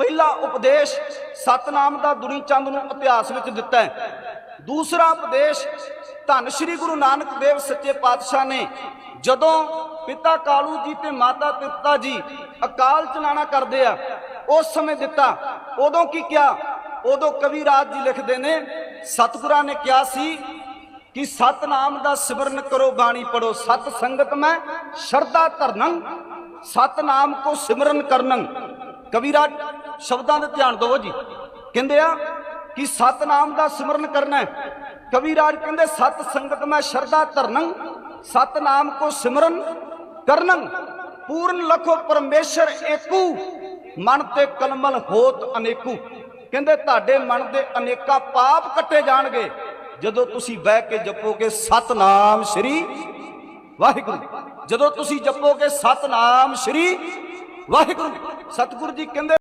ਪਹਿਲਾ ਉਪਦੇਸ਼ ਸਤਨਾਮ ਦਾ ਦੁਨੀ ਚੰਦ ਨੂੰ ਇਤਿਹਾਸ ਵਿੱਚ ਦਿੱਤਾ ਹੈ। ਦੂਸਰਾ ਉਪਦੇਸ਼ ਧੰਨ ਸ਼੍ਰੀ ਗੁਰੂ ਨਾਨਕ ਦੇਵ ਸੱਚੇ ਪਾਤਸ਼ਾਹ ਨੇ ਜਦੋਂ ਪਿਤਾ ਕਾਲੂ ਜੀ ਤੇ ਮਾਤਾ ਤ੍ਰਿਪਤਾ ਜੀ ਅਕਾਲ ਚਲਾਣਾ ਕਰਦੇ ਆ, ਉਸ ਸਮੇਂ ਦਿੱਤਾ। ਉਦੋਂ ਕੀ ਕਿਹਾ? ਉਦੋਂ ਕਵੀ ਰਾਜ ਜੀ ਲਿਖਦੇ ਨੇ, ਸਤਿਗੁਰਾਂ ਨੇ ਕਿਹਾ ਸੀ ਕਿ ਸਤਨਾਮ ਦਾ ਸਿਮਰਨ ਕਰੋ, ਬਾਣੀ ਪੜੋ ਸਤ ਸੰਗਤ ਮੈਂ ਸ਼ਰਧਾ ਧਰਨੰ, ਸਤਨਾਮ ਕੋ ਸਿਮਰਨ ਕਰਨੰ। ਕਵੀਰਾਜ ਸ਼ਬਦਾਂ ਦੇ ਧਿਆਨ ਦਿਓ ਜੀ। ਕਹਿੰਦੇ ਆ ਕਿ ਸਤਨਾਮ ਦਾ ਸਿਮਰਨ ਕਰਨਾ ਕਵੀ ਰਾਜ ਕਹਿੰਦੇ, ਸਤ ਸੰਗਤ ਮੈਂ ਸ਼ਰਧਾ ਧਰਨੰ, ਸਤਨਾਮ ਕੋ ਸਿਮਰਨ ਕਰਨੰ। ਪੂਰਨ ਲਖੋ ਪਰਮੇਸ਼ਰ ਏਕੂ, ਮਨ ਤੇ ਕਲਮਲ ਹੋਤ ਅਨੇਕੂ। ਕਹਿੰਦੇ, ਤੁਹਾਡੇ ਮਨ ਦੇ ਅਨੇਕਾਂ ਪਾਪ ਕੱਟੇ ਜਾਣਗੇ। ਜਦੋਂ ਤੁਸੀਂ ਬਹਿ ਕੇ ਜਪੋਗੇ, ਸਤਨਾਮ ਸ਼੍ਰੀ ਵਾਹਿਗੁਰੂ। ਜਦੋਂ ਤੁਸੀਂ ਜਪੋਗੇ, ਸਤਨਾਮ ਸ਼੍ਰੀ ਵਾਹਿਗੁਰੂ। ਸਤਿਗੁਰੂ ਜੀ ਕਹਿੰਦੇ